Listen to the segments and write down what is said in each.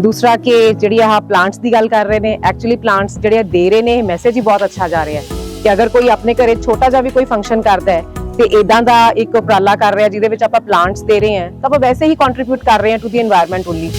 ਦੂਸਰਾ ਕਿ ਜਿਹੜੀ ਆਹ ਪਲਾਂਟਸ ਦੀ ਗੱਲ ਕਰ ਰਹੇ ਨੇ ਐਕਚੁਅਲੀ ਪਲਾਂਟਸ ਜਿਹੜੇ ਦੇ ਰਹੇ ਨੇ ਮੈਸੇਜ ਹੀ ਬਹੁਤ ਅੱਛਾ ਜਾ ਰਿਹਾ ਹੈ ਕਿ ਅਗਰ ਕੋਈ ਆਪਣੇ ਘਰੇ ਛੋਟਾ ਜਿਹਾ ਵੀ ਕੋਈ ਫੰਕਸ਼ਨ ਕਰਦਾ ਹੈ ਤੇ ਇਦਾਂ ਦਾ ਇੱਕ ਉਪਰਾਲਾ ਕਰ ਰਿਹਾ ਜਿਹਦੇ ਵਿੱਚ ਆਪਾਂ ਪਲਾਂਟਸ ਦੇ ਰਹੇ ਹਾਂ, ਤਾਂ ਆਪਾਂ ਵੈਸੇ ਹੀ ਕੰਟਰੀਬਿਊਟ ਕਰ ਰਹੇ ਹਾਂ ਟੂ ਦੀ এনवायरमेंट ਓਨਲੀ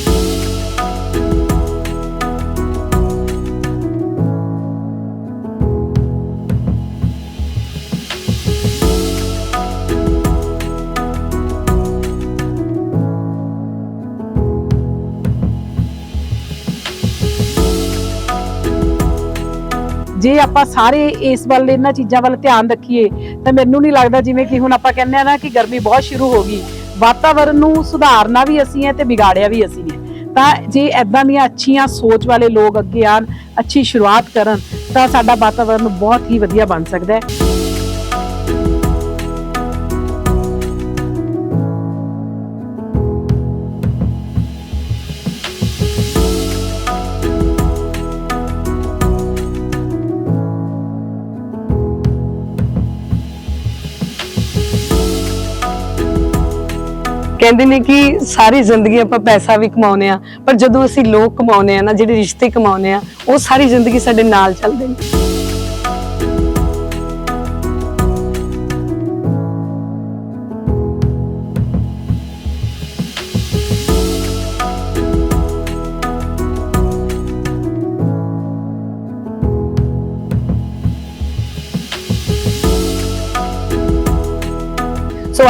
ਜੇ ਆਪਾਂ ਸਾਰੇ ਇਸ ਵੱਲ, ਇਹਨਾਂ ਚੀਜ਼ਾਂ ਵੱਲ ਧਿਆਨ ਰੱਖੀਏ, ਤਾਂ ਮੈਨੂੰ ਨਹੀਂ ਲੱਗਦਾ ਜਿਵੇਂ ਕਿ ਹੁਣ ਆਪਾਂ ਕਹਿੰਦੇ ਆ ਨਾ ਕਿ ਗਰਮੀ ਬਹੁਤ ਸ਼ੁਰੂ ਹੋ ਗਈ। ਵਾਤਾਵਰਣ ਨੂੰ ਸੁਧਾਰਨਾ ਵੀ ਅਸੀਂ ਹੈ ਤੇ ਵਿਗਾੜਿਆ ਵੀ ਅਸੀਂ ਹੈ। ਤਾਂ ਜੇ ਐਦਾਂ ਦੀਆਂ ਅੱਛੀਆਂ ਸੋਚ ਵਾਲੇ ਲੋਕ ਅੱਗੇ ਆਣ ਅੱਛੀ ਸ਼ੁਰੂਆਤ ਕਰਨ, ਤਾਂ ਸਾਡਾ ਵਾਤਾਵਰਣ ਬਹੁਤ ਹੀ ਵਧੀਆ ਬਣ ਸਕਦਾ ਹੈ। ਕਹਿੰਦੇ ਨੇ ਕਿ ਸਾਰੀ ਜ਼ਿੰਦਗੀ ਆਪਾਂ ਪੈਸਾ ਵੀ ਕਮਾਉਨੇ ਆ ਪਰ ਜਦੋਂ ਅਸੀਂ ਲੋਕ ਕਮਾਉਨੇ ਆ ਨਾ, ਜਿਹੜੇ ਰਿਸ਼ਤੇ ਕਮਾਉਨੇ ਆ ਉਹ ਸਾਰੀ ਜ਼ਿੰਦਗੀ ਸਾਡੇ ਨਾਲ ਚੱਲਦੇ ਨੇ।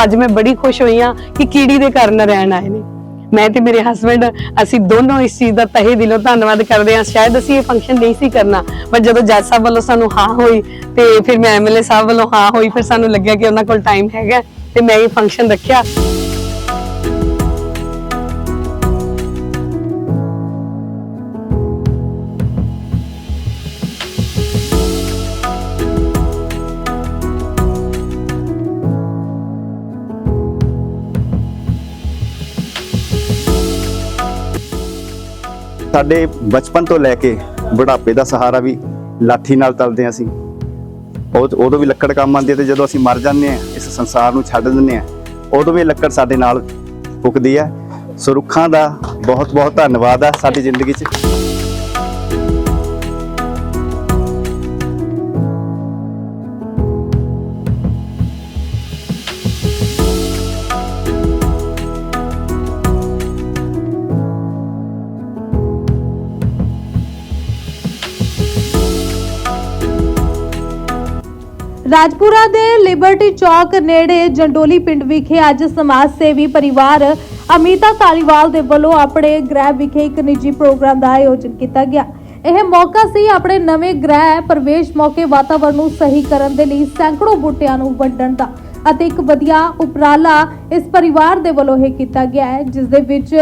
ਅੱਜ ਮੈਂ ਬੜੀ ਖੁਸ਼ ਹੋਈ ਆ ਕਿ ਕੀੜੀ ਦੇ ਘਰ ਰਹਿਣ ਆਏ ਨੇ। ਮੈਂ ਤੇ ਮੇਰੇ ਹਸਬੰਡ ਅਸੀਂ ਦੋਨੋਂ ਇਸ ਚੀਜ਼ ਦਾ ਤਹਿ ਦਿਲੋਂ ਧੰਨਵਾਦ ਕਰਦੇ ਹਾਂ। ਸ਼ਾਇਦ ਅਸੀਂ ਇਹ ਫੰਕਸ਼ਨ ਨਹੀਂ ਸੀ ਕਰਨਾ ਪਰ ਜਦੋਂ ਜੱਜ ਸਾਹਿਬ ਵੱਲੋਂ ਸਾਨੂੰ ਹਾਂ ਹੋਈ ਤੇ ਫਿਰ ਮੈਂ ਐਮਐਲਏ ਸਾਹਿਬ ਵੱਲੋਂ ਹਾਂ ਹੋਈ, ਫਿਰ ਸਾਨੂੰ ਲੱਗਿਆ ਕਿ ਉਹਨਾਂ ਕੋਲ ਟਾਈਮ ਹੈਗਾ ਤੇ ਮੈਂ ਇਹ ਫੰਕਸ਼ਨ ਰੱਖਿਆ। ਸਾਡੇ ਬਚਪਨ ਤੋਂ ਲੈ ਕੇ ਬੁਢਾਪੇ ਦਾ ਸਹਾਰਾ ਵੀ ਲਾਠੀ ਨਾਲ ਤਲਦੇ ਹਾਂ ਅਸੀਂ। ਉਹ ਉਦੋਂ ਵੀ ਲੱਕੜ ਕੰਮ ਆਉਂਦੀ ਹੈ ਤੇ ਜਦੋਂ ਅਸੀਂ ਮਰ ਜਾਂਦੇ ਹਾਂ, ਇਸ ਸੰਸਾਰ ਨੂੰ ਛੱਡ ਦਿੰਦੇ ਹਾਂ, ਉਦੋਂ ਵੀ ਲੱਕੜ ਸਾਡੇ ਨਾਲ ਫੁਕਦੀ ਹੈ। ਸੋ ਰੁੱਖਾਂ ਦਾ ਬਹੁਤ ਬਹੁਤ ਧੰਨਵਾਦ ਹੈ ਸਾਡੀ ਜ਼ਿੰਦਗੀ 'ਚ। ਰਾਜਪੁਰਾ ਦੇ ਲਿਬਰਟੀ ਚੌਕ ਨੇੜੇ ਜੰਡੋਲੀ ਪਿੰਡ ਵਿਖੇ ਅੱਜ ਸਮਾਜ ਸੇਵੀ ਪਰਿਵਾਰ ਅਮੀਤਾ ਧਾਲੀਵਾਲ ਦੇ ਵੱਲੋਂ ਆਪਣੇ ਗ੍ਰਹਿ ਵਿਖੇ ਇੱਕ ਨਿੱਜੀ ਪ੍ਰੋਗਰਾਮ ਦਾ ਆਯੋਜਨ ਕੀਤਾ ਗਿਆ। ਇਹ ਮੌਕਾ ਸੀ ਆਪਣੇ ਨਵੇਂ ਗ੍ਰਹਿ ਪ੍ਰਵੇਸ਼ ਮੌਕੇ ਵਾਤਾਵਰਣ ਨੂੰ ਸਹੀ ਕਰਨ ਦੇ ਲਈ ਸੈਂਕੜੋ ਬੂਟਿਆਂ ਨੂੰ ਵੰਡਣ ਦਾ ਅਤੇ ਇੱਕ ਵਧੀਆ ਉਪਰਾਲਾ ਇਸ ਪਰਿਵਾਰ ਦੇ ਵੱਲੋਂ ਇਹ ਕੀਤਾ ਗਿਆ ਹੈ, ਜਿਸ ਦੇ ਵਿੱਚ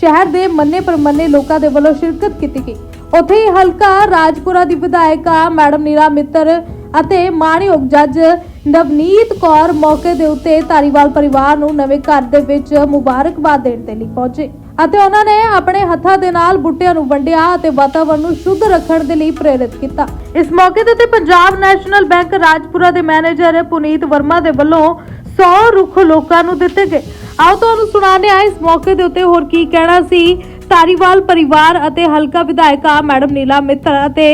ਸ਼ਹਿਰ ਦੇ ਮੰਨੇ ਪ੍ਰਮੰਨੇ ਲੋਕਾਂ ਦੇ ਵੱਲੋਂ ਸ਼ਿਰਕਤ ਕੀਤੀ ਗਈ। ਉੱਥੇ ਹੀ ਹਲਕਾ ਰਾਜਪੁਰਾ ਦੀ ਵਿਧਾਇਕਾ ਮੈਡਮ ਨੀਰਾ ਮਿੱਤਰ ਅਤੇ ਮਾਣਯੋਗ ਜੱਜ ਨਵਨੀਤ ਕੌਰ ਮੌਕੇ ਦੇ ਉੱਤੇ ਧਾਰੀਵਾਲ ਪਰਿਵਾਰ ਨੂੰ ਨਵੇਂ ਘਰ ਦੇ ਵਿੱਚ ਮੁਬਾਰਕਬਾਦ ਦੇਣ ਦੇ ਲਈ ਪਹੁੰਚੇ ਅਤੇ ਉਹਨਾਂ ਨੇ ਆਪਣੇ ਹੱਥਾਂ ਦੇ ਨਾਲ ਬੂਟਿਆਂ ਨੂੰ ਵੰਡਿਆ ਅਤੇ ਵਾਤਾਵਰਣ ਨੂੰ ਸ਼ੁੱਧ ਰੱਖਣ ਦੇ ਲਈ ਪ੍ਰੇਰਿਤ ਕੀਤਾ। ਇਸ ਮੌਕੇ ਦੇ ਪੰਜਾਬ ਨੈਸ਼ਨਲ ਬੈਂਕ ਰਾਜਪੁਰਾ ਦੇ ਮੈਨੇਜਰ ਪੁਨੀਤ ਵਰਮਾ ਦੇ ਵੱਲੋਂ 100 ਰੁੱਖ ਲੋਕਾਂ ਨੂੰ ਦਿੱਤੇ ਗਏ। ਆਓ ਤੁਹਾਨੂੰ ਸੁਣਾਉਂਦੇ ਹਾਂ ਇਸ ਮੌਕੇ ਦੇ ਉੱਤੇ ਹੋਰ ਕੀ ਕਹਿਣਾ ਸੀ ਧਾਰੀਵਾਲ ਪਰਿਵਾਰ ਅਤੇ ਹਲਕਾ ਵਿਧਾਇਕਾ ਮੈਡਮ ਨੀਲਾ ਮਿੱਤਰ ਅਤੇ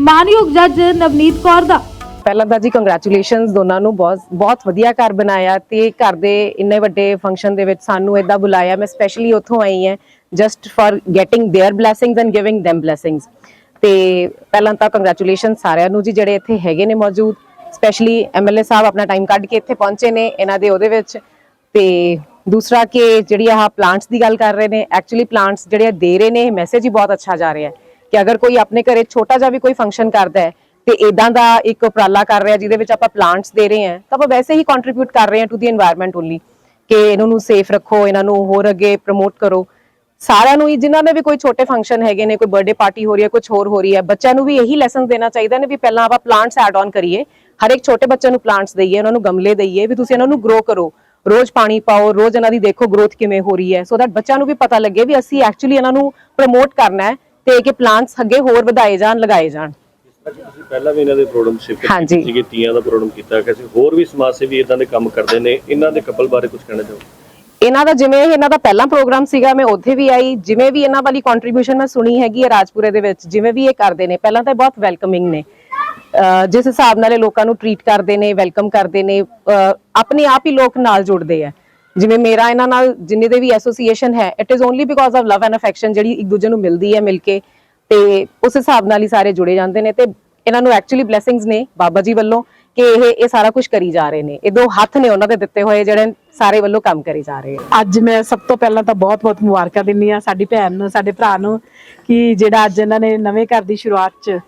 ਮਾਨਯੋਗ ਜੱਜ ਨਵਨੀਤ ਕੌਰ ਦਾ। ਪਹਿਲਾਂ ਤਾਂ ਜੀ ਕੰਗ੍ਰੈਚੁਲੇਸ਼ਨਸ ਦੋਨਾਂ ਨੂੰ ਬਹੁਤ ਬਹੁਤ ਵਧੀਆ ਘਰ ਬਣਾਇਆ ਤੇ ਘਰ ਦੇ ਇੰਨੇ ਵੱਡੇ ਫੰਕਸ਼ਨ ਦੇ ਵਿੱਚ ਸਾਨੂੰ ਇਦਾਂ ਬੁਲਾਇਆ। ਮੈਂ ਸਪੈਸ਼ਲੀ ਉੱਥੋਂ ਆਈ ਹਾਂ just for getting their blessings and giving them blessings ਤੇ ਪਹਿਲਾਂ ਤਾਂ ਕੰਗ੍ਰੈਚੁਲੇਸ਼ਨ ਸਾਰਿਆਂ ਨੂੰ ਜੀ ਜਿਹੜੇ ਇੱਥੇ ਹੈਗੇ ਨੇ ਮੌਜੂਦ। ਸਪੈਸ਼ਲੀ ਐਮਐਲਏ ਸਾਹਿਬ ਆਪਣਾ ਟਾਈਮ ਕੱਢ ਕੇ ਇੱਥੇ ਪਹੁੰਚੇ ਨੇ ਇਹਨਾਂ ਦੇ ਉਹਦੇ ਵਿੱਚ। ਤੇ ਦੂਸਰਾ ਕਿ ਜਿਹੜੀ ਆਹ ਪਲਾਂਟਸ ਦੀ ਗੱਲ ਕਰ ਰਹੇ ਨੇ ਐਕਚੁਅਲੀ ਪਲਾਂਟਸ ਜਿਹੜੇ ਆ ਦੇ ਰਹੇ ਨੇ, ਇਹ ਮੈਸੇਜ ਹੀ ਬਹੁਤ ਅੱਛਾ ਜਾ ਰਿਹਾ ਹੈ ਕਿ ਅਗਰ ਕੋਈ ਆਪਣੇ ਘਰੇ ਛੋਟਾ ਜਿਹਾ ਵੀ ਕੋਈ ਫੰਕਸ਼ਨ ਕਰਦਾ ਹੈ ਤੇ ਇਦਾਂ ਦਾ ਇੱਕ ਉਪਰਾਲਾ ਕਰ ਰਿਹਾ ਜਿਹਦੇ ਵਿੱਚ ਆਪਾਂ ਪਲਾਂਟਸ ਦੇ ਰਹੇ ਹਾਂ, ਤਾਂ ਆਪਾਂ ਵੈਸੇ ਹੀ ਕੰਟਰੀਬਿਊਟ ਕਰ ਰਹੇ ਹਾਂ ਟੂ ਦੀ এনवायरमेंट ਓਨਲੀ ਕਿ ਇਹਨਾਂ ਨੂੰ ਸੇਫ ਰੱਖੋ, ਇਹਨਾਂ ਨੂੰ ਹੋਰ ਅੱਗੇ ਪ੍ਰਮੋਟ ਕਰੋ। ਸਾਰਿਆਂ ਨੂੰ ਹੀ, ਜਿਨ੍ਹਾਂ ਦੇ ਵੀ ਕੋਈ ਛੋਟੇ ਫੰਕਸ਼ਨ ਹੈਗੇ ਨੇ, ਕੋਈ ਬਰਥਡੇ ਪਾਰਟੀ ਹੋ ਰਹੀ ਹੈ ਕੁਝ ਹੋਰ ਹੋ ਰਹੀ ਹੈ, ਬੱਚਿਆਂ ਨੂੰ ਵੀ ਇਹੀ ਲੈਸਨ ਦੇਣਾ ਚਾਹੀਦਾ ਨੇ ਵੀ ਪਹਿਲਾਂ ਆਪਾਂ ਪਲਾਂਟਸ ਐਡ ਆਨ ਕਰੀਏ। ਹਰ ਇੱਕ ਛੋਟੇ ਬੱਚੇ ਨੂੰ ਪਲਾਂਟਸ ਦਈਏ, ਉਹਨਾਂ ਨੂੰ ਗਮਲੇ ਦਈਏ, ਵੀ ਤੁਸੀਂ ਇਹਨਾਂ ਨੂੰ ਗਰੋ ਕਰੋ। ਰੋਜ਼ ਪਾਣੀ ਪਾਓ, ਰੋਜ਼ ਇਹਨਾਂ ਦੀ ਦੇਖੋ ਗਰੋਥ ਕਿਵੇਂ ਹੋ ਰਹੀ ਹੈ। ਸੋ ਦੈਟ ਬੱਚਿਆਂ ਨੂੰ ਵੀ ਪਤਾ ਲੱਗੇ ਵੀ ਅਸੀਂ ਐਕਚੁਅਲੀ ਇਹਨਾਂ ਨੂੰ ਪ੍ਰਮੋਟ ਕਰਨਾ ਹੈ ਤੇ ਕਿ ਪਲਾਂਟਸ ਅੱਗੇ ਹੋਰ ਵਧਾਏ ਜਾਣ, ਲਗਾਏ ਜਾਣ। ਤੁਸੀਂ ਪਹਿਲਾਂ ਵੀ ਇਹਨਾਂ ਦੇ ਪ੍ਰੋਗਰਾਮ ਸ਼ਿਰਕਤ ਹਾਂਜੀ। ਕੀਤੀ ਸੀਗੀ ਤੀਆਂ ਦਾ ਪ੍ਰੋਗਰਾਮ ਕੀਤਾ ਕਿ ਅਸੀਂ ਹੋਰ ਵੀ ਸਮਾਜ ਸੇਵੀ ਇਦਾਂ ਦੇ ਕੰਮ ਕਰਦੇ ਨੇ। ਇਹਨਾਂ ਦੇ ਕਪਲ ਬਾਰੇ ਕੁਝ ਕਹਿਣਾ ਚਾਹੋ ਇਹਨਾਂ ਦਾ ਜਿਵੇਂ ਇਹਨਾਂ ਦਾ ਪਹਿਲਾ ਪ੍ਰੋਗਰਾਮ ਸੀਗਾ ਮੈਂ ਉੱਥੇ ਵੀ ਆਈ। ਜਿਵੇਂ ਵੀ ਇਹਨਾਂ ਵਾਲੀ ਕੰਟਰੀਬਿਊਸ਼ਨ ਮੈਂ ਸੁਣੀ ਹੈਗੀ ਹੈ ਰਾਜਪੁਰੇ ਦੇ ਵਿੱਚ ਜਿਵੇਂ ਵੀ ਇਹ ਕਰਦੇ ਨੇ ਪਹਿਲਾਂ ਤਾਂ ਇਹ ਬਹੁਤ ਵੈਲਕਮਿੰਗ ਨੇ। ਅਹ ਜਿਸ ਹਿਸਾਬ ਨਾਲ ਇਹ ਲੋਕਾਂ ਨੂੰ ਟਰੀਟ ਕਰਦੇ ਨੇ ਵੈਲਕਮ ਕਰਦੇ ਨੇ ਅਹ ਆਪਣੇ ਆਪ ਹੀ ਲੋਕ ਨਾਲ ਜੁੜਦੇ ਆ। ਜਿਵੇਂ ਮੇਰਾ ਇਹਨਾਂ ਨਾਲ ਜਿੰਨੇ ਦੇ ਵੀ ਐਸੋਸੀਏਸ਼ਨ ਹੈ it is only because of love and affection ਜਿਹੜੀ ਇੱਕ ਦੂਜੇ ਨੂੰ ਮਿਲਦੀ ਹੈ ਮਿਲ ਕੇ। ਤੇ ਉਸ ਹਿਸਾਬ ਨਾਲ ਹੀ ਸਾਰੇ ਜੁੜੇ ਜਾਂਦੇ ਨੇ ਤੇ ਇਹਨਾਂ ਨੂੰ ਐਕਚੁਅਲੀ ਬਲੇਸਿੰਗਸ ਨੇ ਬਾਬਾ ਜੀ ਵੱਲੋਂ ਕਿ ਇਹ ਇਹ ਸਾਰਾ ਕੁਝ ਕਰੀ ਜਾ ਰਹੇ ਨੇ। ਇਹ ਦੋ ਹੱਥ ਨੇ ਉਹਨਾਂ ਦੇ ਦਿੱਤੇ ਹੋਏ ਜਿਹੜੇ ਸਾਰੇ ਵੱਲੋਂ ਕੰਮ ਕਰੀ ਜਾ ਰਹੇ ਆ ਅੱਜ ਮੈਂ ਸਭ ਤੋਂ ਪਹਿਲਾਂ ਤਾਂ ਬਹੁਤ-ਬਹੁਤ ਮੁਬਾਰਕਾਂ ਦਿੰਨੀ ਆ ਸਾਡੀ ਭੈਣ ਨੂੰ, ਸਾਡੇ ਭਰਾ ਨੂੰ ਕਿ ਜਿਹੜਾ ਅੱਜ ਇਹਨਾਂ ਨੇ ਨਵੇਂ ਘਰ ਦੀ ਸ਼ੁਰੂਆਤ 'ਚ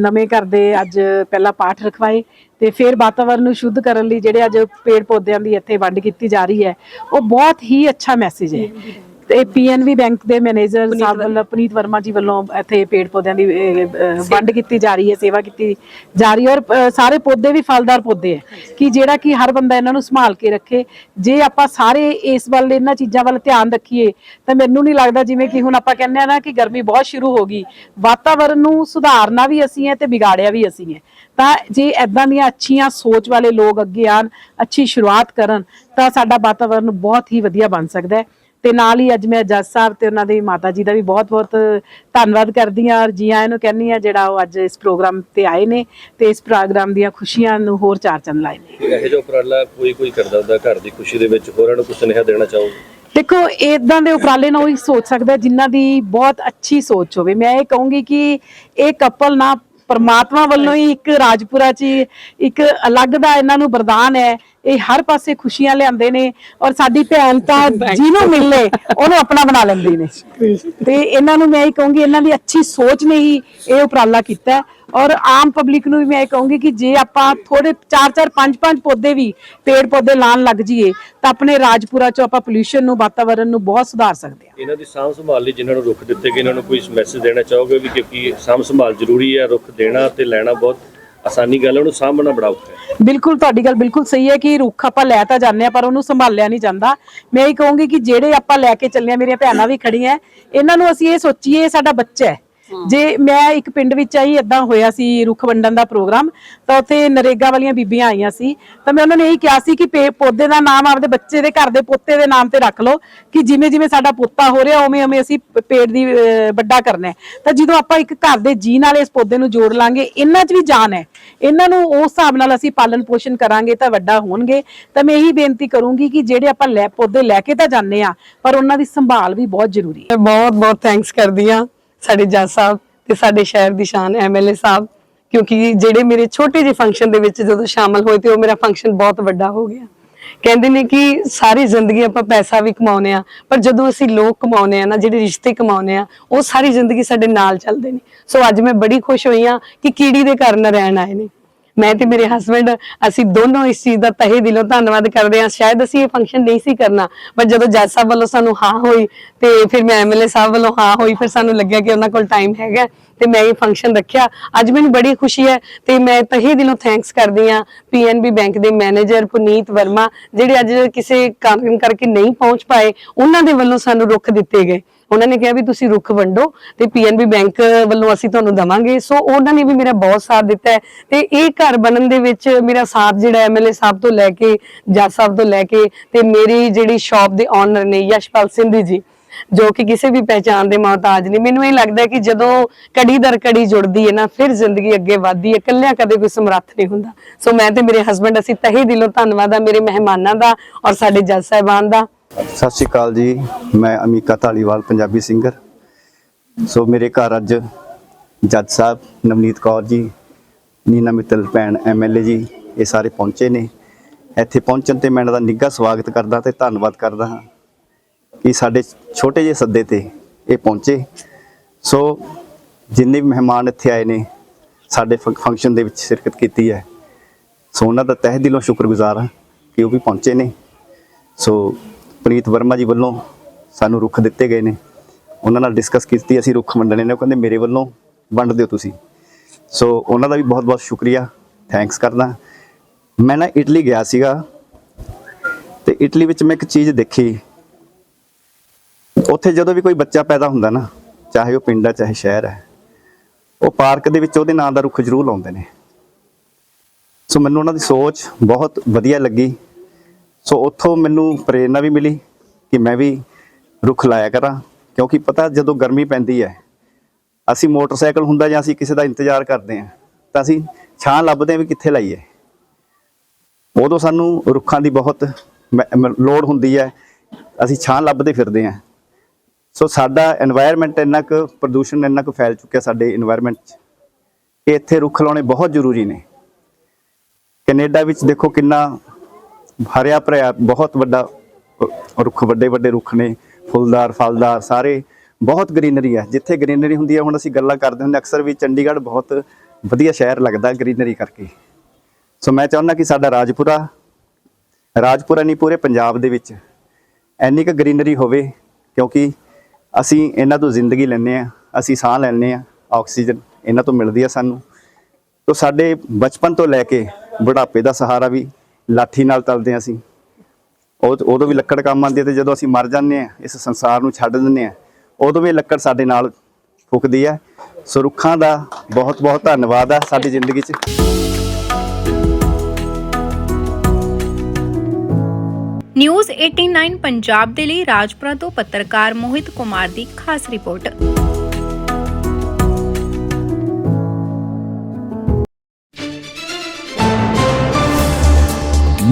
ਨਵੇਂ ਘਰ ਦੇ ਅੱਜ ਪਹਿਲਾ ਪਾਠ ਰਖਵਾਏ ਤੇ ਫਿਰ ਵਾਤਾਵਰਨ ਨੂੰ ਸ਼ੁੱਧ ਕਰਨ ਲਈ ਜਿਹੜੇ ਅੱਜ ਪੇੜ ਪੌਦਿਆਂ ਦੀ ਇੱਥੇ ਵੰਡ ਕੀਤੀ ਜਾ ਰਹੀ ਹੈ, ਉਹ ਬਹੁਤ ਹੀ ਅੱਛਾ ਮੈਸੇਜ ਹੈ। ਤੇ ਪੀਐਨਬੀ ਬੈਂਕ ਦੇ ਮੈਨੇਜਰ ਸਾਹਿਬ ਵੱਲੋਂ ਪੁਨੀਤ ਵਰਮਾ ਜੀ ਵੱਲੋਂ ਇੱਥੇ ਪੇੜ ਪੌਦਿਆਂ ਦੀ ਵੰਡ ਕੀਤੀ ਜਾ ਰਹੀ ਹੈ ਸੇਵਾ ਕੀਤੀ ਜਾ ਰਹੀ ਹੈ ਔਰ ਸਾਰੇ ਪੌਦੇ ਵੀ ਫਲਦਾਰ ਪੌਦੇ ਹੈ ਕਿ ਜਿਹੜਾ ਕਿ ਹਰ ਬੰਦਾ ਇਹਨਾਂ ਨੂੰ ਸੰਭਾਲ ਕੇ ਰੱਖੇ। ਜੇ ਆਪਾਂ ਸਾਰੇ ਇਸ ਵੱਲ ਇਹਨਾਂ ਚੀਜ਼ਾਂ ਵੱਲ ਧਿਆਨ ਰੱਖੀਏ ਤਾਂ ਮੈਨੂੰ ਨਹੀਂ ਲੱਗਦਾ ਜਿਵੇਂ ਕਿ ਹੁਣ ਆਪਾਂ ਕਹਿੰਦੇ ਆ ਨਾ ਕਿ ਗਰਮੀ ਬਹੁਤ ਸ਼ੁਰੂ ਹੋ ਗਈ। ਵਾਤਾਵਰਣ ਨੂੰ ਸੁਧਾਰਨਾ ਵੀ ਅਸੀਂ ਹੈ ਤੇ ਵਿਗਾੜਿਆ ਵੀ ਅਸੀਂ ਹੈ। ਤਾਂ ਜੇ ਐਦਾਂ ਦੀਆਂ ਅੱਛੀਆਂ ਸੋਚ ਵਾਲੇ ਲੋਕ ਅੱਗੇ ਆਣ ਅੱਛੀ ਸ਼ੁਰੂਆਤ ਕਰਨ ਤਾਂ ਸਾਡਾ ਵਾਤਾਵਰਣ ਬਹੁਤ ਹੀ ਵਧੀਆ ਬਣ ਸਕਦਾ ਹੈ। ਤੇ ਨਾਲ ਹੀ ਅੱਜ ਮੈਂ ਜੱਜ ਸਾਹਿਬ ਤੇ ਉਹਨਾਂ ਦੀ ਮਾਤਾ ਜੀ ਦਾ ਵੀ ਬਹੁਤ-ਬਹੁਤ ਧੰਨਵਾਦ ਕਰਦੀ ਹਾਂ ਔਰ ਜੀ ਆਇਆਂ ਨੂੰ ਕਹਿੰਦੀ ਆ ਜਿਹੜਾ ਉਹ ਅੱਜ ਇਸ ਪ੍ਰੋਗਰਾਮ ਤੇ ਆਏ ਨੇ ਤੇ ਇਸ ਪ੍ਰੋਗਰਾਮ ਦੀਆਂ ਖੁਸ਼ੀਆਂ ਨੂੰ ਹੋਰ ਚਾਰ ਚੰਦ ਲਾਏ ਨੇ। ਇਹੋ ਜਿਹਾ ਉਪਰਾਲਾ ਕੋਈ ਕੋਈ ਕਰਦਾ ਹੁੰਦਾ ਘਰ ਦੀ ਖੁਸ਼ੀ ਦੇ ਵਿੱਚ? ਹੋਰਾਂ ਨੂੰ ਕੁਝ ਸੁਨੇਹਾ ਦੇਣਾ ਚਾਹੋਗੇ? ਦੇਖੋ ਇਦਾਂ ਦੇ ਉਪਰਾਲੇ ਨਾਲ ਉਹੀ ਸੋਚ ਸਕਦਾ ਜਿਨ੍ਹਾਂ ਦੀ ਬਹੁਤ ਅੱਛੀ ਸੋਚ ਹੋਵੇ। ਮੈਂ ਇਹ ਕਹੂੰਗੀ ਕਿ ਇਹ ਕਪਲ ਨਾ ਪਰਮਾਤਮਾ ਵੱਲੋਂ ਹੀ ਇੱਕ ਰਾਜਪੁਰਾ ਚ ਹੀ ਇੱਕ ਅਲੱਗ ਦਾ ਇਹਨਾਂ ਨੂੰ ਵਰਦਾਨ ਹੈ ਇਹ ਹਰ ਪਾਸੇ ਖੁਸ਼ੀਆਂ ਲਿਆਉਂਦੇ ਨੇ ਔਰ ਸਾਡੀ ਭੈਣ ਤਾਂ ਜਿਹਨੂੰ ਮਿਲੇ, ਉਹਨੂੰ ਆਪਣਾ ਬਣਾ ਲੈਂਦੀ ਨੇ। ਤੇ ਇਹਨਾਂ ਨੂੰ ਮੈਂ ਇਹ ਕਹੂੰਗੀ, ਇਹਨਾਂ ਦੀ ਅੱਛੀ ਸੋਚ ਨੇ ਹੀ ਇਹ ਉਪਰਾਲਾ ਕੀਤਾ। ਔਰ ਆਮ ਪਬਲਿਕ ਨੂੰ ਵੀ ਮੈਂ ਇਹ ਕਹੂੰਗੀ ਕਿ ਜੇ ਆਪਾਂ ਥੋੜੇ 4-4 5-5 ਪੌਦੇ ਵੀ ਪੇੜ ਪੌਦੇ ਲਾਣ ਲੱਗ ਜਾਈਏ, ਤਾਂ ਆਪਣੇ ਰਾਜਪੁਰਾ ਚ ਆਪਾਂ ਪੋਲੂਸ਼ਨ ਨੂੰ, ਵਾਤਾਵਰਣ ਨੂੰ ਬਹੁਤ ਸੁਧਾਰ ਸਕਦੇ ਹਾਂ। ਇਹਨਾਂ ਦੀ ਸਾਂਭ ਸੰਭਾਲ ਲਈ ਜਿਨ੍ਹਾਂ ਨੂੰ ਰੁੱਖ ਦਿੱਤੇ ਗਏ ਇਹਨਾਂ ਨੂੰ ਕੋਈ ਮੈਸੇਜ ਦੇਣਾ ਚਾਹੋਗੇ ਵੀ ਕਿਉਂਕਿ ਸਾਂਭ ਸੰਭਾਲ ਜ਼ਰੂਰੀ ਹੈ, ਰੁੱਖ ਦੇਣਾ ਤੇ ਲੈਣਾ ਬਹੁਤ ਆਸਾਨੀ ਗੱਲ ਉਹਨੂੰ ਸਾਂਭਣਾ ਬੜਾ ਔਖਾ ਹੈ। ਬਿਲਕੁਲ, ਤੁਹਾਡੀ ਗੱਲ ਬਿਲਕੁਲ ਸਹੀ ਹੈ ਕਿ ਰੁੱਖ ਆਪਾਂ ਲੈ ਤਾਂ ਜਾਂਦੇ ਆ ਪਰ ਉਹਨੂੰ ਸੰਭਾਲਿਆ ਨਹੀਂ ਜਾਂਦਾ। ਮੈਂ ਇਹ ਕਹੂੰਗੀ ਕਿ ਜਿਹੜੇ ਆਪਾਂ ਲੈ ਕੇ ਚੱਲੇ ਆ ਮੇਰੀਆਂ ਭੈਣਾਂ ਵੀ ਖੜੀਆਂ ਇਹਨਾਂ ਨੂੰ ਅਸੀਂ ਇਹ ਸੋਚੀਏ, ਇਹ ਸਾਡਾ ਬੱਚਾ ਹੈ। ਜੇ ਮੈਂ ਇੱਕ ਪਿੰਡ ਵਿੱਚ ਆਈ ਇਦਾਂ ਹੋਇਆ ਸੀ ਰੁੱਖ ਵੰਡਣ ਦਾ ਪ੍ਰੋਗਰਾਮ ਤਾਂ ਉੱਥੇ ਨਰੇਗਾ ਵਾਲੀਆਂ ਬੀਬੀਆਂ ਆਈਆਂ ਸੀ। ਤਾਂ ਮੈਂ ਉਹਨਾਂ ਨੂੰ ਇਹੀ ਕਿਹਾ ਸੀ ਕਿ ਪੇ- ਪੌਦੇ ਦਾ ਨਾਮ ਆਪਦੇ ਬੱਚੇ ਦੇ ਘਰ ਦੇ ਪੋਤੇ ਦੇ ਨਾਮ ਤੇ ਰੱਖ ਲਓ ਕਿ ਜਿਵੇਂ ਜਿਵੇਂ ਸਾਡਾ ਪੋਤਾ ਹੋ ਰਿਹਾ ਉਵੇਂ ਉਵੇਂ ਅਸੀਂ ਪੇੜ ਦੀ ਵੱਡਾ ਕਰਨਾ ਹੈ। ਤਾਂ ਜਦੋਂ ਆਪਾਂ ਇੱਕ ਘਰ ਦੇ ਜੀ ਨਾਲ ਇਸ ਪੌਦੇ ਨੂੰ ਜੋੜ ਲਾਂਗੇ ਇਹਨਾਂ 'ਚ ਵੀ ਜਾਨ ਹੈ। ਇਹਨਾਂ ਨੂੰ ਉਸ ਹਿਸਾਬ ਨਾਲ ਅਸੀਂ ਪਾਲਣ ਪੋਸ਼ਣ ਕਰਾਂਗੇ ਤਾਂ ਵੱਡਾ ਹੋਣਗੇ। ਤਾਂ ਮੈਂ ਇਹੀ ਬੇਨਤੀ ਕਰੂੰਗੀ ਕਿ ਜਿਹੜੇ ਆਪਾਂ ਲੈ ਪੌਦੇ ਲੈ ਕੇ ਤਾਂ ਜਾਂਦੇ ਆ ਪਰ ਉਹਨਾਂ ਦੀ ਸੰਭਾਲ ਵੀ ਬਹੁਤ ਜ਼ਰੂਰੀ ਹੈ। ਬਹੁਤ ਬਹੁਤ ਥੈਂਕਸ ਕਰਦੀ ਹਾਂ। ਸਾਡੇ ਜੱਜ ਸਾਹਿਬ ਤੇ ਸਾਡੇ ਸ਼ਹਿਰ ਦੀ ਸ਼ਾਨ ਐਮਐਲਏ ਸਾਹਿਬ, ਕਿਉਂਕਿ ਜਿਹੜੇ ਮੇਰੇ ਛੋਟੇ ਜਿਹੇ ਫੰਕਸ਼ਨ ਦੇ ਵਿੱਚ ਜਦੋਂ ਸ਼ਾਮਲ ਹੋਏ ਤੇ ਉਹ ਮੇਰਾ ਫੰਕਸ਼ਨ ਬਹੁਤ ਵੱਡਾ ਹੋ ਗਿਆ। ਕਹਿੰਦੇ ਨੇ ਕਿ ਸਾਰੀ ਜ਼ਿੰਦਗੀ ਆਪਾਂ ਪੈਸਾ ਵੀ ਕਮਾਉਨੇ ਆ ਪਰ ਜਦੋਂ ਅਸੀਂ ਲੋਕ ਕਮਾਉਨੇ ਆ ਨਾ, ਜਿਹੜੇ ਰਿਸ਼ਤੇ ਕਮਾਉਨੇ ਆ ਉਹ ਸਾਰੀ ਜ਼ਿੰਦਗੀ ਸਾਡੇ ਨਾਲ ਚੱਲਦੇ ਨੇ। ਸੋ ਅੱਜ ਮੈਂ ਬੜੀ ਖੁਸ਼ ਹੋਈ ਆ ਕਿ ਕੀੜੀ ਦੇ ਘਰ ਨਾ ਰਹਿਣ ਆਏ ਨੇ। ਮੈਂ ਤੇ ਮੇਰੇ ਹਸਬੰਡ ਅਸੀਂ ਦੋਨੋਂ ਇਸ ਚੀਜ਼ ਦਾ ਤਹਿ ਦਿਲੋਂ ਧੰਨਵਾਦ ਕਰਦੇ ਹਾਂ। ਸ਼ਾਇਦ ਅਸੀਂ ਇਹ ਫੰਕਸ਼ਨ ਨਹੀਂ ਸੀ ਕਰਨਾ ਪਰ ਜਦੋਂ ਜੱਜ ਸਾਹਿਬ ਵੱਲੋਂ ਸਾਨੂੰ ਹਾਂ ਹੋਈ ਤੇ ਫਿਰ ਮੈਂ ਐਮਐਲਏ ਸਾਹਿਬ ਵੱਲੋਂ ਹਾਂ ਹੋਈ, ਫਿਰ ਸਾਨੂੰ ਲੱਗਿਆ ਕਿ ਉਹਨਾਂ ਕੋਲ ਟਾਈਮ ਹੈਗਾ ਤੇ ਮੈਂ ਇਹ ਫੰਕਸ਼ਨ ਰੱਖਿਆ। ਅੱਜ ਮੈਨੂੰ ਬੜੀ ਖੁਸ਼ੀ ਹੈ ਤੇ ਮੈਂ ਤਹਿ ਦਿਲੋਂ ਥੈਂਕਸ ਕਰਦੀ ਹਾਂ ਪੀਐਨਬੀ ਬੈਂਕ ਦੇ ਮੈਨੇਜਰ ਪੁਨੀਤ ਵਰਮਾ, ਜਿਹੜੇ ਅੱਜ ਕਿਸੇ ਕਾਰਨ ਕਰਕੇ ਨਹੀਂ ਪਹੁੰਚ ਪਾਏ, ਉਹਨਾਂ ਦੇ ਵੱਲੋਂ ਸਾਨੂੰ ਰੁੱਖ ਦਿੱਤੇ ਗਏ। ਉਹਨਾਂ ਨੇ ਕਿਹਾ ਵੀ ਤੁਸੀਂ ਰੁੱਖ ਵੰਡੋ ਤੇ ਪੀਐਨਬੀ ਬੈਂਕ ਵੱਲੋਂ ਅਸੀਂ ਤੁਹਾਨੂੰ ਦਵਾਂਗੇ। ਸੋ ਉਹਨਾਂ ਨੇ ਵੀ ਮੇਰਾ ਬਹੁਤ ਸਾਥ ਦਿੱਤਾ ਹੈ ਤੇ ਇਹ ਘਰ ਬਣਨ ਦੇ ਵਿੱਚ ਮੇਰਾ ਸਾਥ ਜਿਹੜਾ ਐਮਐਲਏ ਸਾਹਿਬ ਤੋਂ ਲੈ ਕੇ, ਜੱਜ ਸਾਹਿਬ ਤੋਂ ਲੈ ਕੇ ਤੇ ਮੇਰੀ ਜਿਹੜੀ ਸ਼ਾਪ ਦੇ ਓਨਰ ਨੇ ਯਸ਼ਪਾਲ ਸਿੰਧੀ ਜੀ, ਜੋ ਕਿ ਕਿਸੇ ਵੀ ਪਹਿਚਾਨ ਦੇ ਮਹਤਾਜ ਨਹੀਂ ਮੈਨੂੰ ਇਹ ਲੱਗਦਾ ਕਿ ਜਦੋਂ ਕੜੀ ਦਰ ਕੜੀ ਜੁੜਦੀ ਹੈ ਨਾ, ਫਿਰ ਜ਼ਿੰਦਗੀ ਅੱਗੇ ਵਧਦੀ ਹੈ, ਇਕੱਲਿਆਂ ਕਦੇ ਕੋਈ ਸਮਰੱਥ ਨਹੀਂ ਹੁੰਦਾ। ਸੋ ਮੈਂ ਤੇ ਮੇਰੇ ਹਸਬੰਡ ਅਸੀਂ ਤਹਿ ਦਿਲੋਂ ਧੰਨਵਾਦ ਆ, ਮੇਰੇ ਮਹਿਮਾਨਾਂ ਦਾ ਔਰ ਸਾਡੇ ਜੱਜ ਸਾਹਿਬਾਨ ਦਾ। ਸਤਿ ਸ਼੍ਰੀ ਅਕਾਲ ਜੀ, ਮੈਂ ਅਮੀਕਾ ਧਾਲੀਵਾਲ, ਪੰਜਾਬੀ ਸਿੰਗਰ। ਸੋ ਮੇਰੇ ਘਰ ਅੱਜ ਜੱਜ ਸਾਹਿਬ ਨਵਨੀਤ ਕੌਰ ਜੀ, ਨੀਨਾ ਮਿੱਤਲ ਭੈਣ ਐਮਐਲਏ ਜੀ, ਇਹ ਸਾਰੇ ਪਹੁੰਚੇ ਨੇ। ਇੱਥੇ ਪਹੁੰਚਣ ਤੇ ਮੈਂ ਇਹਨਾਂ ਦਾ ਨਿੱਘਾ ਸਵਾਗਤ ਕਰਦਾ ਤੇ ਧੰਨਵਾਦ ਕਰਦਾ ਹਾਂ ਕਿ ਸਾਡੇ ਛੋਟੇ ਜਿਹੇ ਸੱਦੇ ਤੇ ਇਹ ਪਹੁੰਚੇ। ਸੋ ਜਿੰਨੇ ਵੀ ਮਹਿਮਾਨ ਇੱਥੇ ਆਏ ਨੇ, ਸਾਡੇ ਫੰਕਸ਼ਨ ਦੇ ਵਿੱਚ ਸ਼ਿਰਕਤ ਕੀਤੀ ਹੈ। ਸੋ ਉਹਨਾਂ ਦਾ ਤਹਿ ਦਿਲੋਂ ਸ਼ੁਕਰਗੁਜ਼ਾਰ ਹਾਂ ਕਿ ਉਹ ਵੀ ਪਹੁੰਚੇ ਨੇ। ਸੋ ਪ੍ਰੀਤ ਵਰਮਾ ਜੀ ਵੱਲੋਂ ਸਾਨੂੰ ਰੁੱਖ ਦਿੱਤੇ ਗਏ ਨੇ। ਉਹਨਾਂ ਨਾਲ ਡਿਸਕਸ ਕੀਤੀ, ਅਸੀਂ ਰੁੱਖ ਵੰਡਣੇ ਨੇ। ਉਹ ਕਹਿੰਦੇ, ਮੇਰੇ ਵੱਲੋਂ ਵੰਡ ਦਿਓ ਤੁਸੀਂ। ਸੋ ਉਹਨਾਂ ਦਾ ਵੀ ਬਹੁਤ ਬਹੁਤ ਸ਼ੁਕਰੀਆ। ਥੈਂਕਸ ਕਰਦਾ। ਮੈਂ ਨਾ ਇਟਲੀ ਗਿਆ ਸੀਗਾ। ਤੇ ਇਟਲੀ ਵਿੱਚ ਮੈਂ ਇੱਕ ਚੀਜ਼ ਦੇਖੀ। ਉੱਥੇ ਜਦੋਂ ਵੀ ਕੋਈ ਬੱਚਾ ਪੈਦਾ ਹੁੰਦਾ ਨਾ, ਚਾਹੇ ਉਹ ਪਿੰਡ ਹੈ ਚਾਹੇ ਸ਼ਹਿਰ ਹੈ ਉਹ ਪਾਰਕ ਦੇ ਵਿੱਚ ਉਹਦੇ ਨਾਂ ਦਾ ਰੁੱਖ ਜ਼ਰੂਰ ਲਾਉਂਦੇ ਨੇ। ਸੋ ਮੈਨੂੰ ਉਹਨਾਂ ਦੀ ਸੋਚ ਬਹੁਤ ਵਧੀਆ ਲੱਗੀ। ਸੋ ਉੱਥੋਂ ਮੈਨੂੰ ਪ੍ਰੇਰਣਾ ਵੀ ਮਿਲੀ ਕਿ ਮੈਂ ਵੀ ਰੁੱਖ ਲਾਇਆ ਕਰਾਂ। ਕਿਉਂਕਿ ਪਤਾ ਜਦੋਂ ਗਰਮੀ ਪੈਂਦੀ ਹੈ, ਅਸੀਂ ਮੋਟਰਸਾਈਕਲ ਹੁੰਦਾ ਜਾਂ ਅਸੀਂ ਕਿਸੇ ਦਾ ਇੰਤਜ਼ਾਰ ਕਰਦੇ ਹਾਂ, ਤਾਂ ਅਸੀਂ ਛਾਂ ਲੱਭਦੇ ਹਾਂ ਵੀ ਕਿੱਥੇ ਲਾਈਏ। ਉਦੋਂ ਸਾਨੂੰ ਰੁੱਖਾਂ ਦੀ ਬਹੁਤ ਲੋੜ ਹੁੰਦੀ ਹੈ, ਅਸੀਂ ਛਾਂ ਲੱਭਦੇ ਫਿਰਦੇ ਹਾਂ। ਸੋ ਸਾਡਾ এনवायरमेंट ਇੰਨਾ ਕੁ ਪ੍ਰਦੂਸ਼ਣ ਇੰਨਾ ਕੁ ਫੈਲ ਚੁੱਕਿਆ ਸਾਡੇ এনवायरमेंट 'ਚ ਕਿ ਇੱਥੇ ਰੁੱਖ ਲਾਉਣੇ ਬਹੁਤ ਜ਼ਰੂਰੀ ਨੇ। ਕੈਨੇਡਾ ਵਿੱਚ ਦੇਖੋ ਕਿੰਨਾ ਹਰਿਆ ਭਰਿਆ ਬਹੁਤ ਵੱਡਾ ਰੁੱਖ, ਵੱਡੇ ਵੱਡੇ ਰੁੱਖ ਨੇ, ਫੁੱਲਦਾਰ, ਫਲਦਾਰ ਸਾਰੇ ਬਹੁਤ ਗ੍ਰੀਨਰੀ ਹੈ ਜਿੱਥੇ ਗ੍ਰੀਨਰੀ ਹੁੰਦੀ ਹੈ ਹੁਣ ਅਸੀਂ ਗੱਲਾਂ ਕਰਦੇ ਹੁੰਦੇ ਅਕਸਰ ਵੀ ਚੰਡੀਗੜ੍ਹ ਬਹੁਤ ਵਧੀਆ ਸ਼ਹਿਰ ਲੱਗਦਾ ਗ੍ਰੀਨਰੀ ਕਰਕੇ। ਸੋ ਮੈਂ ਚਾਹੁੰਦਾ ਕਿ ਸਾਡਾ ਰਾਜਪੁਰਾ ਰਾਜਪੁਰਾ ਨਹੀਂ, ਪੂਰੇ ਪੰਜਾਬ ਦੇ ਵਿੱਚ ਇੰਨੀ ਕੁ ਗ੍ਰੀਨਰੀ ਹੋਵੇ, ਕਿਉਂਕਿ ਅਸੀਂ ਇਹਨਾਂ ਤੋਂ ਜ਼ਿੰਦਗੀ ਲੈਂਦੇ ਆ, ਅਸੀਂ ਸਾਹ ਲੈਂਦੇ ਆ, ਆਕਸੀਜਨ ਇਹਨਾਂ ਤੋਂ ਮਿਲਦੀ ਆ ਸਾਨੂੰ। ਤੋ ਸਾਡੇ ਬਚਪਨ ਤੋਂ ਲੈ ਕੇ ਬੁਢਾਪੇ ਦਾ ਸਹਾਰਾ ਵੀ ਲਾਠੀ ਨਾਲ ਤਲਦੇ ਹਾਂ ਅਸੀਂ। ਉਹ ਉਦੋਂ ਵੀ ਲੱਕੜ ਕੰਮ ਆਉਂਦੀ ਹੈ ਤੇ ਜਦੋਂ ਅਸੀਂ ਮਰ ਜਾਂਦੇ ਆ ਇਸ ਸੰਸਾਰ ਨੂੰ ਛੱਡ ਦਿੰਦੇ ਆ ਉਦੋਂ ਵੀ ਲੱਕੜ ਸਾਡੇ ਨਾਲ ਫੁੱਕਦੀ ਹੈ। ਸੋ ਰੁੱਖਾਂ ਦਾ ਬਹੁਤ ਬਹੁਤ ਧੰਨਵਾਦ ਆ ਸਾਡੀ ਜ਼ਿੰਦਗੀ 'ਚ। ਨਿਊਜ਼ 89 ਪੰਜਾਬ ਦੇ ਲਈ ਰਾਜਪੁਰਾ ਤੋਂ ਪੱਤਰਕਾਰ ਮੋਹਿਤ ਕੁਮਾਰ ਦੀ ਖਾਸ ਰਿਪੋਰਟ।